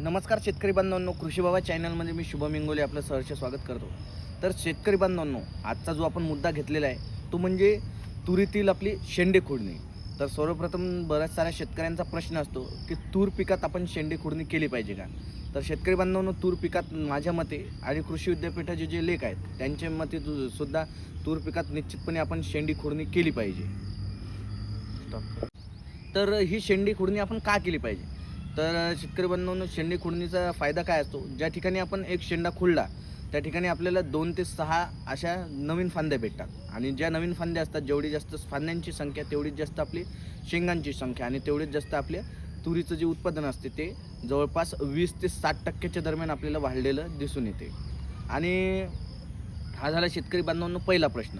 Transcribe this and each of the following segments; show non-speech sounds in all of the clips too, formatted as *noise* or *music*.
नमस्कार शेतकरी बांधवांनो कृषी बाबा चॅनलमध्ये मी शुभम इंगोले आपलं सहर्ष स्वागत करतो. तर शेतकरी बांधवांनो आजचा जो आपण मुद्दा घेतलेला आहे तो म्हणजे तुरीतील आपली शेंडे खोडणी. तर सर्वप्रथम बऱ्याच साऱ्या शेतकऱ्यांचा प्रश्न असतो की तूर पिकात आपण शेंडे खोडणी केली पाहिजे का? तर शेतकरी बांधवांनो तूर पिकात माझ्या मते आणि कृषी विद्यापीठाचे जे लेख आहेत त्यांच्या मते सुद्धा तूर पिकात निश्चितपणे आपण शेंडी खोडणी केली पाहिजे. तर ही शेंडी खुडणी आपण का केली पाहिजे? तर शेतकरी बांधवांनो शेंडी खुडणीचा फायदा काय असतो? ज्या ठिकाणी आपण एक शेंडा खुडला त्या ठिकाणी आपल्याला दोन ते सहा अशा नवीन फांद्या भेटतात. आणि ज्या नवीन फांद्या असतात जेवढी जास्त फांद्यांची संख्या तेवढीच जास्त आपली शेंगांची संख्या आणि तेवढीच जास्त आपल्या तुरीचं जे उत्पादन असते ते जवळपास वीस ते साठ टक्क्याच्या दरम्यान आपल्याला वाढलेलं दिसून येते. आणि हा झाला शेतकरी बांधवांना पहिला प्रश्न.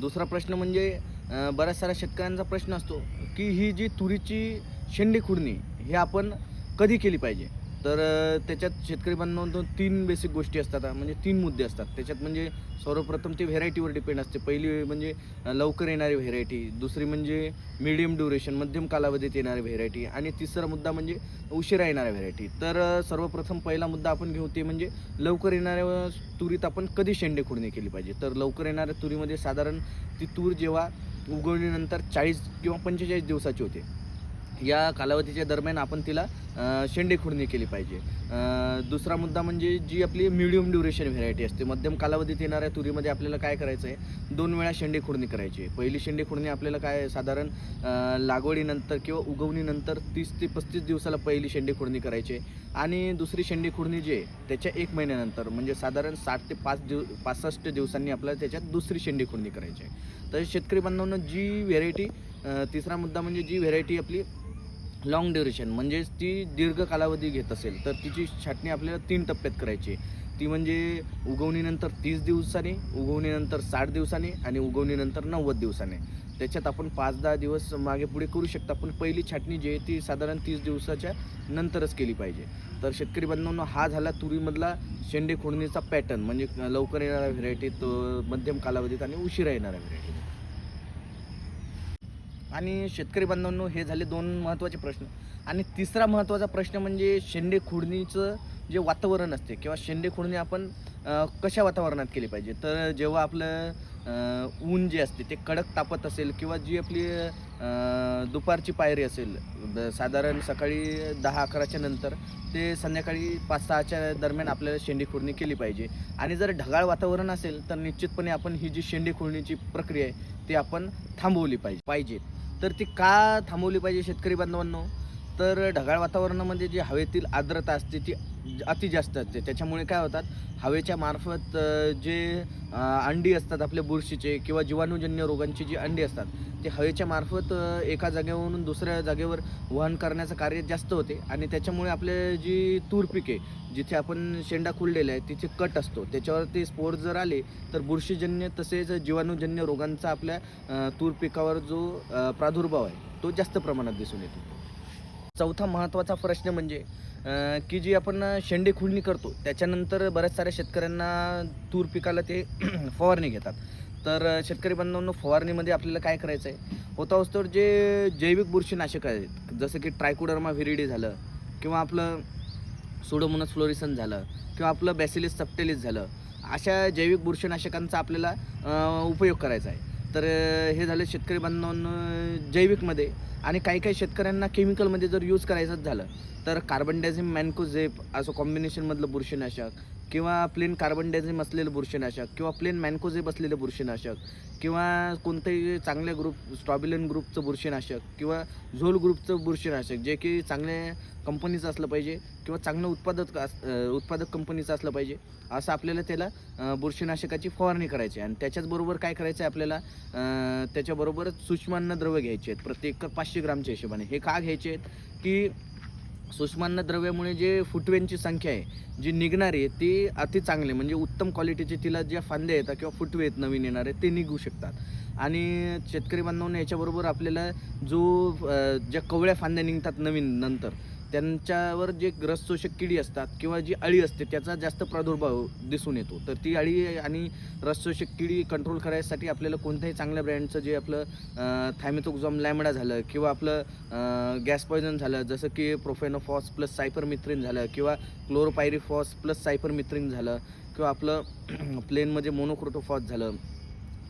दुसरा प्रश्न म्हणजे बऱ्याच साऱ्या शेतकऱ्यांचा प्रश्न असतो की ही जी तुरीची शेंडी खुडणी हे आपण कधी केली पाहिजे? तर त्याच्यात शेतकरी बांधवांतून तीन बेसिक गोष्टी असतात म्हणजे तीन मुद्दे असतात. त्याच्यात म्हणजे सर्वप्रथम ते व्हेरायटीवर डिपेंड असते. पहिली म्हणजे लवकर येणारी व्हेरायटी दुसरी म्हणजे मिडियम ड्युरेशन मध्यम कालावधीत येणारी व्हेरायटी आणि तिसरा मुद्दा म्हणजे उशिरा येणाऱ्या व्हेरायटी तर सर्वप्रथम पहिला मुद्दा आपण घेऊ ते म्हणजे लवकर येणाऱ्या तुरीत आपण कधी शेंडे खुडणी केली पाहिजे? तर लवकर येणाऱ्या तुरीमध्ये साधारण ती तूर जेव्हा उगवणीनंतर चाळीस किंवा पंचेचाळीस दिवसाची होते. या कालावधीच्या दरम्यान आपण तिला अ, शेंडे खुडणी केली पाहिजे. दुसरा मुद्दा म्हणजे जी आपली मिडियम ड्युरेशन व्हेरायटी असते. मध्यम कालावधीत येणाऱ्या तुरीमध्ये आपल्याला काय करायचं आहे दोन वेळा शेंडे खुडणी करायची. आहे पहिली शेंडे खुडणी आपल्याला काय साधारण लागवडीनंतर किंवा उगवणीनंतर तीस ते पस्तीस दिवसाला पहिली शेंडे खुडणी करायची. आहे आणि दुसरी शेंडी खुडणी जी आहे त्याच्या एक महिन्यानंतर म्हणजे साधारण साठ ते पाच दिव पासष्ट दिवसांनी आपल्याला त्याच्यात दुसरी शेंडी खुडणी करायची आहे. तर शेतकरी बांधवांना जी व्हेरायटी तिसरा मुद्दा म्हणजे जी व्हेरायटी आपली लॉंग ड्युरेशन म्हणजेच ती दीर्घ कालावधी घेत असेल तर तिची छाटणी आपल्याला तीन टप्प्यात करायची आहे. ती म्हणजे उगवणीनंतर तीस दिवसांनी उगवणीनंतर साठ दिवसांनी आणि उगवणीनंतर नव्वद दिवसाने. त्याच्यात आपण पाच दहा दिवस मागे पुढे करू शकता पण पहिली छाटणी जी आहे ती साधारण तीस दिवसाच्या नंतरच केली पाहिजे. तर शेतकरी बांधवांनो हा झाला तुरीमधला शेंडे खोडणीचा पॅटर्न म्हणजे लवकर येणाऱ्या व्हेरायटीत मध्यम कालावधीत आणि उशिरा येणारा व्हेरायटीत आणि शेतकरी बांधवांनो हे झाले दोन महत्त्वाचे प्रश्न. आणि तिसरा महत्त्वाचा प्रश्न म्हणजे शेंडे खुडणीचं जे वातावरण असते किंवा शेंडे खुडणी आपण कशा वातावरणात केली पाहिजे? तर जेव्हा आपलं ऊन जे असते ते कडक तापत असेल किंवा जी आपली दुपारची पायरी असेल साधारण सकाळी दहा अकराच्या नंतर ते संध्याकाळी पाच सहाच्या दरम्यान आपल्याला शेंडी खुर्णी केली पाहिजे. आणि जर ढगाळ वातावरण असेल तर निश्चितपणे आपण ही जी शेंडी खुर्णीची प्रक्रिया आहे ती आपण थांबवली पाहिजे पाहिजे. तर ती का थांबवली पाहिजे शेतकरी बांधवांनो? तर ढगाळ वातावरणामध्ये जी हवेतील आर्द्रता असते ती अति जास्त असते. त्याच्यामुळे काय होतात हवेच्या मार्फत जे अंडी असतात आपल्या बुरशीचे किंवा जीवाणूजन्य रोगांची जी अंडी असतात ते हवेच्या मार्फत एका जागेवरून दुसऱ्या जागेवर वहन करण्याचं कार्य जास्त होते. आणि त्याच्यामुळे आपले जी तूर पिके जिथे आपण शेंडा खुललेला आहे तिथे कट असतो. त्याच्यावर ते स्पोर जर आले तर बुरशीजन्य तसेच जीवाणूजन्य रोगांचा आपल्या तूर पिकावर जो प्रादुर्भाव आहे तो जास्त प्रमाणात दिसून येतो. चौथा महत्त्वाचा प्रश्न म्हणजे की जी आपण शेंडे खुडणी करतो त्याच्यानंतर बऱ्याच साऱ्या शेतकऱ्यांना तूर पिकाला ते *clears throat* फवारणी घेतात. तर शेतकरी बांधवांनो फवारणीमध्ये आपल्याला काय करायचं आहे होता असतो जे जैविक बुरशीनाशक आहेत जसं की ट्रायकोडर्मा व्हिरिडी झालं किंवा आपलं सोडोमोनस फ्लोरिसन झालं किंवा आपलं बॅसिलिस सप्टेलिस झालं अशा जैविक बुरशीनाशकांचा आपल्याला उपयोग करायचा आहे. तर हे झालं शेतकरी बांधवांनो जैविकमध्ये. आणि काही काही शेतकऱ्यांना केमिकलमध्ये जर यूज करायचंच झालं तर कार्बन डायझिम मॅनकोझेप असं कॉम्बिनेशनमधलं बुरशीनाशक किंवा प्लेन कार्बन डायझिम असलेलं बुरशीनाशक किंवा प्लेन मॅन्कोझेप असलेलं बुरशीनाशक किंवा कोणतंही चांगल्या ग्रुप स्ट्रॉबिलन ग्रुपचं बुरशीनाशक किंवा झोल ग्रुपचं बुरशीनाशक जे की चांगल्या कंपनीचं असलं पाहिजे किंवा चांगलं उत्पादक अस- उत्पादक कंपनीचं असलं पाहिजे असं आपल्याला त्याला बुरशीनाशकाची फवारणी करायची आहे. आणि त्याच्याचबरोबर काय करायचं आहे आपल्याला त्याच्याबरोबर त्याच्याबरोबरच सूक्ष्मान्नद्रव्य घ्यायचे आहेत. प्रत्येक पाचशे ग्रामच्या हिशोबाने. हे का घ्यायचे आहेत? की सूक्ष्मान्नद्रव्यामुळे जे फुटव्यांची संख्या आहे जी निघणारी आहे ती अति चांगली म्हणजे उत्तम क्वालिटीचे तिला ज्या फांद्या येतात किंवा फुटवे आहेत नवीन येणारे ते निघू शकतात. आणि शेतकरी बांधवांना याच्याबरोबर आपल्याला जो ज्या कवळ्या फांद्या निघतात नवीन नंतर त्यांच्यावर जे रसशोषक किडी असतात किंवा जी अळी असते त्याचा जास्त प्रादुर्भाव दिसून येतो. तर ती अळी आणि रसशोषक किडी कंट्रोल करायसाठी आपल्याला कोणत्याही चांगल्या ब्रँडचं जे आपलं थायमेथोक्झॉम लॅमडा झालं किंवा आपलं गॅस पॉयझन झालं जसं की प्रोफेनोफॉस प्लस सायपरमिथ्रिन झालं किंवा क्लोरोपायरिफॉस प्लस सायपरमिथ्रिन झालं किंवा आपलं *clears throat* प्लेनमध्ये मोनोक्रोटोफॉस झालं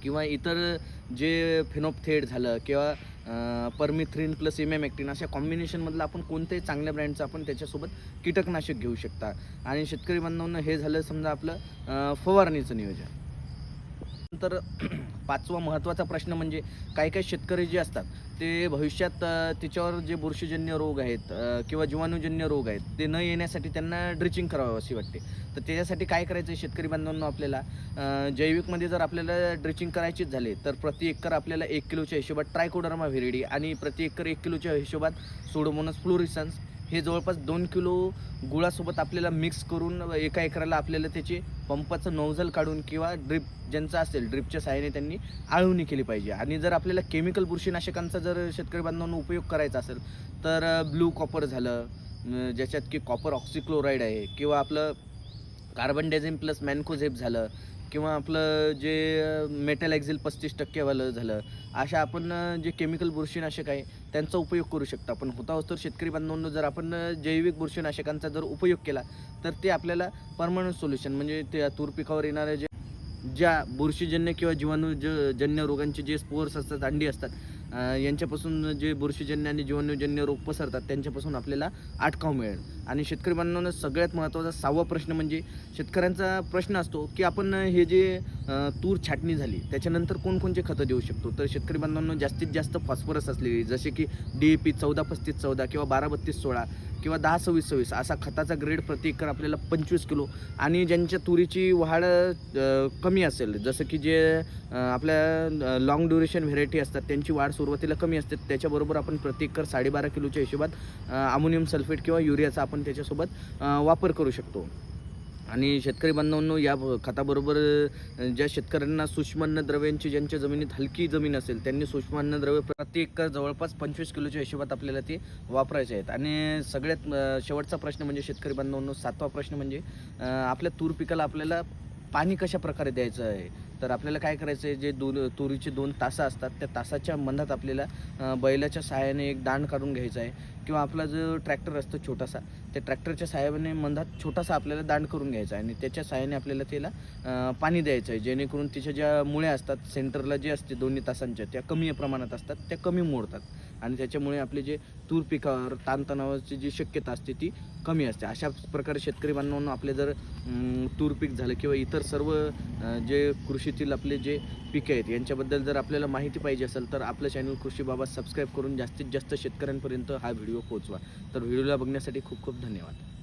किंवा इतर जे फिनोपथेट झालं किंवा परमिथ्रिन प्लस इमॅमॅक्टिन अशा कॉम्बिनेशनमधलं आपण कोणत्याही चांगल्या ब्रँडचं आपण त्याच्यासोबत कीटकनाशक घेऊ शकता. आणि शेतकरी बांधवांना हे झालं समजा आपलं फवारणीचं नियोजन. तर *clears throat* पाचवा महत्त्वाचा प्रश्न म्हणजे काही काही शेतकरी जे असतात ते भविष्यात तिच्यावर त्याच्यावर जे बुरशीजन्य रोग आहेत किंवा जीवाणूजन्य रोग आहेत ते न येण्यासाठी त्यांना ड्रिचिंग करावं अशी वाटते. तर त्याच्यासाठी काय करायचं आहे शेतकरी बांधवांना आपल्याला? जैविकमध्ये जर आपल्याला ड्रिचिंग करायचीच झाले तर प्रति एकर आपल्याला एक किलोच्या हिशोबात ट्रायकोडर्मा व्हेरिडी आणि प्रति एकर एक किलोच्या हिशोबात सोडोमोनस फ्लोरिसन्स हे जवळपास दोन किलो गुळासोबत आपल्याला मिक्स करून एका एकराला आपल्याला त्याचे पंपाचं नोझल काढून किंवा ड्रिप ज्यांचं असेल ड्रिपच्या सहाय्याने त्यांनी आळवणी केली पाहिजे. आणि जर आपल्याला केमिकल बुरशीनाशकांचा जर शेतकरी बांधवांना उपयोग करायचा असेल तर ब्लू कॉपर झालं ज्याच्यात की कॉपर ऑक्सिक्लोराईड आहे किंवा आपलं कार्बन डायझिम प्लस मॅन्कोझेप झालं किंवा आपलं जे मेटल एक्झिल पस्तीस टक्केवालं झालं अशा आपण जे केमिकल बुरशीनाशक आहे त्यांचा उपयोग करू शकतो. पण होता होतो शेतकरी बांधवांनो जर आपण जैविक बुरशीनाशकांचा जर उपयोग केला तर ते आपल्याला परमनंट सोल्युशन म्हणजे त्या तूर पिकावर येणारे जे ज्या बुरशीजन्य किंवा जीवाणू ज- जन्य रोगांचे जे स्पोर्स असतात अंडी असतात यांच्यापासून जे बुरशीजन्य आणि जीवाणूजन्य रोग पसरतात त्यांच्यापासून आपल्याला अटकाव मिळेल. आणि शेतकरी बांधवांना सगळ्यात महत्त्वाचा सहावा प्रश्न म्हणजे शेतकऱ्यांचा प्रश्न असतो की आपण हे जे तूर छाटणी झाली त्याच्यानंतर कोणकोणते खतं देऊ शकतो? तर शेतकरी बांधवांना जास्तीत जास्त फॉस्फरस असलेली जसे की डी ए पी चौदा पस्तीस चौदा किंवा बारा बत्तीस सोळा किंवा दहा सव्वीस सव्वीस असा खताचा ग्रेड प्रति एकर आपल्याला पंचवीस किलो आणि ज्यांच्या तुरीची वाढ कमी असेल जसं की जे आपल्या लॉंग ड्युरेशन व्हेरायटी असतात त्यांची वाढ सुरुवातीला कमी असते त्याच्याबरोबर आपण प्रति एकर साडेबारा किलोच्या हिशोबात अमोनियम सल्फेट किंवा युरियाचा आपण आपण त्याच्यासोबत वापर करू शकतो. आणि शेतकरी बांधवांनो या खताबरोबर ज्या शेतकऱ्यांना सूक्ष्म अन्नद्रव्यांची ज्यांच्या जमिनीत हलकी जमीन असेल त्यांनी सूक्ष्म अन्नद्रव्य प्रति एकर जवळपास पंचवीस किलोच्या हिशोबात आपल्याला ते वापरायचे आहेत. आणि सगळ्यात शेवटचा प्रश्न म्हणजे शेतकरी बांधवांनो सातवा प्रश्न म्हणजे आपल्या तूर पिकाला आपल्याला पाणी कशा प्रकारे द्यायचं आहे? तर आपल्याला काय करायचं आहे जे दोन तुरीचे दोन तासं असतात त्या तासाच्या मधात आपल्याला बैलाच्या सहाय्याने एक दांड काढून घ्यायचा आहे. किंवा आपला जो ट्रॅक्टर असतो छोटासा त्या ट्रॅक्टरच्या सहाय्याने मधात छोटासा आपल्याला दांड करून घ्यायचा आहे. आणि त्याच्या साहाय्याने आपल्याला त्याला पाणी द्यायचं आहे. जेणेकरून तिच्या ज्या मुळ्या असतात सेंटरला जे असते दोन्ही तासांच्या त्या कमी प्रमाणात असतात त्या कमी मोडतात. आणि त्याच्यामुळे आपले जे तूर पिकावर ताणतणावाची जी शक्यता असते ती कमी असते. अशा प्रकारे शेतकरी बांधवांना आपले जर तूर पीक झालं किंवा इतर सर्व जे कृषीतील आपले जे पिकं आहेत यांच्याबद्दल जर आपल्याला माहिती पाहिजे असेल तर आपलं चॅनल कृषी बाबा सबस्क्राईब करून जास्तीत जास्त शेतकऱ्यांपर्यंत हा व्हिडिओ पोहोचवा. तर व्हिडिओला बघण्यासाठी खूप खूप धन्यवाद.